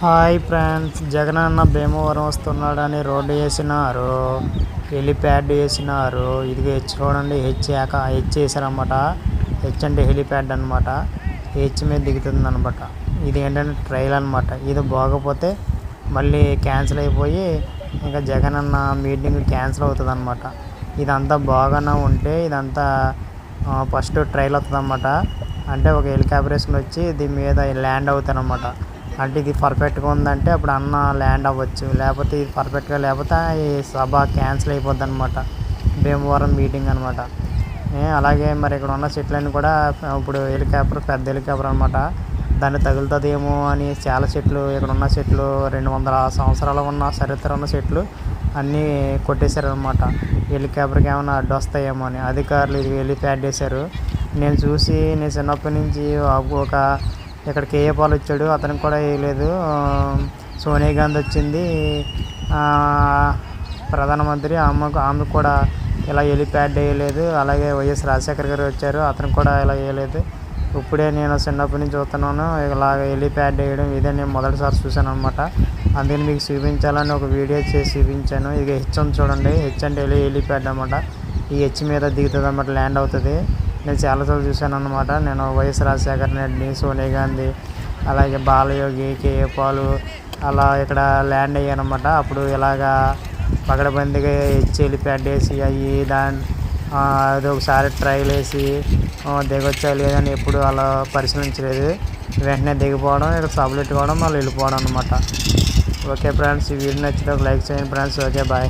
Hi friends Jagan అన్న భీమవరం వస్తున్నాడని road వేసినారు. హెలిప్యాడ్ వేసినారు. ఇది హెచ్ చూడండి హెచ్ ఏక హెచ్ వేసారనమాట హెచ్ అంటే హెలిప్యాడ్ అనమాట హెచ్ మీద దిగుతుంది అనమాట ఇది ఏంటంటే ట్రైల్ అనమాట ఇది బాగపోతే మళ్ళీ క్యాన్సిల్ అయిపోయి ఇంకా జగన్ అన్న మీటింగ్ క్యాన్సిల్ అవుతుంది అనమాట ఇదంతా బాగానే ఉంటే ఇదంతా ఫస్ట్ ట్రైల్ వస్తుంది అనమాట అంటే ఒక హెలికాప్టర్ వచ్చి దీని మీద ల్యాండ్ అవుతాను అనమాట అంటే ఇది పర్ఫెక్ట్గా ఉందంటే అప్పుడు అన్న ల్యాండ్ అవ్వచ్చు. లేకపోతే ఇది పర్ఫెక్ట్గా లేకపోతే ఈ సభ క్యాన్సిల్ అయిపోద్ది అనమాట భీమవరం మీటింగ్ అనమాట అలాగే మరి ఇక్కడ ఉన్న చెట్లన్నీ కూడా ఇప్పుడు హెలికాప్టర్ పెద్ద హెలికాప్టర్ అనమాట దాన్ని తగులుతుందేమో అని చాలా చెట్లు ఇక్కడ ఉన్న చెట్లు రెండు వందల సంవత్సరాలు ఉన్న చరిత్ర ఉన్న చెట్లు అన్నీ కొట్టేశారనమాట హెలికాప్టర్కి ఏమైనా అడ్డు వస్తాయేమో అని. అధికారులు ఇది వెళ్ళి ప్యాడ్ చేశారు. నేను చూసి నేను చిన్నప్పటి నుంచి ఒక ఇక్కడ కేఏ పాల్ వచ్చాడు అతనికి కూడా వేయలేదు సోనియా గాంధీ వచ్చింది. ప్రధానమంత్రి ఆమెకు ఆమెకు కూడా ఇలా హెలిప్యాడ్ వేయలేదు. అలాగే వైఎస్ రాజశేఖర్ గారు వచ్చారు అతనికి కూడా ఇలా వేయలేదు. ఇప్పుడే నేను చిన్నప్పటి నుంచి చూస్తున్నాను ఇలాగ హెలిప్యాడ్ వేయడం ఇదే నేను మొదటిసారి చూశాను అనమాట అందుకని మీకు చూపించాలని ఒక వీడియో చేసి చూపించాను. ఇక హెచ్ చూడండి హెచ్ అంటే హెలిప్యాడ్ అనమాట ఈ హెచ్ మీద దిగుతుంది అనమాట ల్యాండ్ అవుతుంది. నేను చాలాసార్లు చూశాను అనమాట నేను వైఎస్ రాజశేఖర్ రెడ్డి సోనియా గాంధీ అలాగే బాలయోగి కేఏ పాలు అలా ఇక్కడ ల్యాండ్ అయ్యానమాట అప్పుడు ఇలాగా పగడబందిగా హెచ్ హెలిప్యాడ్ వేసి అవి దాని అది ఒకసారి ట్రైల్ వేసి దిగొచ్చా లేదని ఎప్పుడు అలా పరిశీలించలేదు. వెంటనే దిగిపోవడం ఇక్కడ సభలు ఎట్టుకోవడం మళ్ళీ వెళ్ళిపోవడం అనమాట ఓకే ఫ్రెండ్స్ ఈ వీడియో నచ్చితే లైక్ చేయండి ఫ్రెండ్స్. Okay bye.